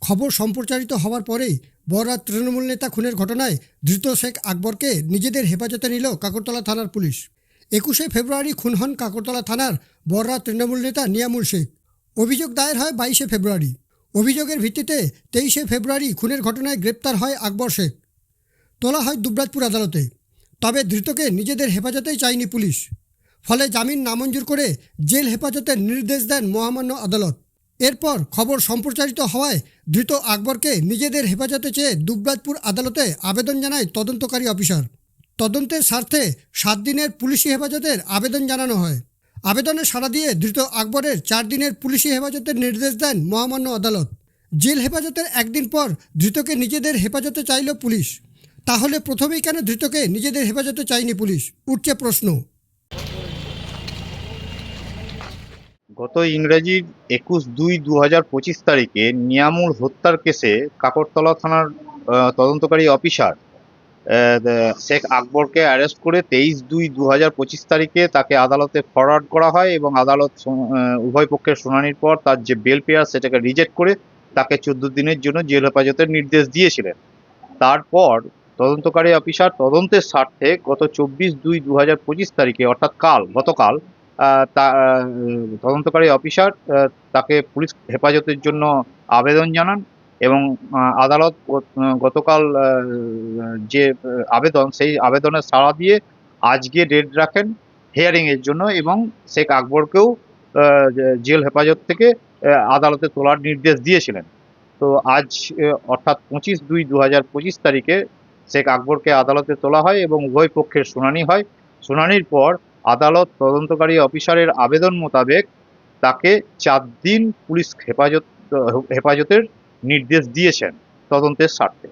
খবর সম্প্রচারিত হওয়ার পরেই বরাত তৃণমূল নেতা খুনের ঘটনায় ধৃত শেখ আকবরকে নিজেদের হেফাজতে নিল কাকরতলা থানার পুলিশ। একুশে ফেব্রুয়ারি খুন হন কাকরতলা থানার বররা তৃণমূল নেতা নিয়ামুল শেখ। অভিযোগ দায়ের হয় বাইশে ফেব্রুয়ারি। অভিযোগের ভিত্তিতে তেইশে ফেব্রুয়ারি খুনের ঘটনায় গ্রেপ্তার হয় আকবর শেখ। তোলা হয় দুবরাজপুর আদালতে। তবে ধৃতকে নিজেদের হেফাজতেই চায়নি পুলিশ। ফলে জামিন নামঞ্জুর করে জেল হেফাজতের নির্দেশ দেন মহামান্য আদালত। এরপর খবর সম্প্রচারিত হওয়ায় ধৃত আকবরকে নিজেদের হেফাজতে চেয়ে দুবরাজপুর আদালতে আবেদন জানায় তদন্তকারী অফিসার। তদন্তের স্বার্থে সাত দিনের পুলিশি হেফাজতের আবেদন জানানো হয়। আবেদনে সাড়া দিয়ে ধৃত আকবরের চার দিনের পুলিশি হেফাজতের নির্দেশ দেন মহামান্য আদালত। জেল হেফাজতের একদিন পর ধৃতকে নিজেদের হেফাজতে চাইল পুলিশ। তাহলে প্রথমেই কেন ধৃতকে নিজেদের হেফাজতে চায়নি পুলিশ? উঠছে প্রশ্ন। গত ইংরেজির একুশ দুই দু হাজার পঁচিশ তারিখে নিয়ামুল হত্যার কেসে কাকরতলা থানার তদন্তকারী অফিসার শেখ আকবরকে অ্যারেস্ট করে তেইশ দুই দু হাজার পঁচিশ তারিখে তাকে আদালতে ফরওয়ার্ড করা হয় এবং আদালত উভয় পক্ষের শুনানির পর তার যে বেল পেয়ার সেটাকে রিজেক্ট করে তাকে চোদ্দ দিনের জন্য জেল হেফাজতের নির্দেশ দিয়েছিলেন। তারপর তদন্তকারী অফিসার তদন্তের স্বার্থে গত চব্বিশ দুই দু হাজার পঁচিশ তারিখে, অর্থাৎ কাল, গতকাল তা তদন্তকারী অফিসার তাকে পুলিশ হেফাজতের জন্য আবেদন জানান এবং আদালত গতকাল যে আবেদন, সেই আবেদনের সাড়া দিয়ে আজকে ডেট রাখেন হিয়ারিং এর জন্য এবং শেখ আকবরকেও জেল হেফাজত থেকে আদালতে তোলার নির্দেশ দিয়েছিলেন। তো আজ অর্থাৎ পঁচিশ দুই দু হাজার পঁচিশ তারিখে শেখ আকবরকে আদালতে তোলা হয় এবং উভয় পক্ষের শুনানি হয়। শুনানির পর আদালত তদন্তকারী অফিসারের আবেদন মোতাবেক তাকে চার দিন পুলিশ হেফাজত, হেফাজতের নির্দেশ দিয়েছেন তদন্তের স্বার্থে।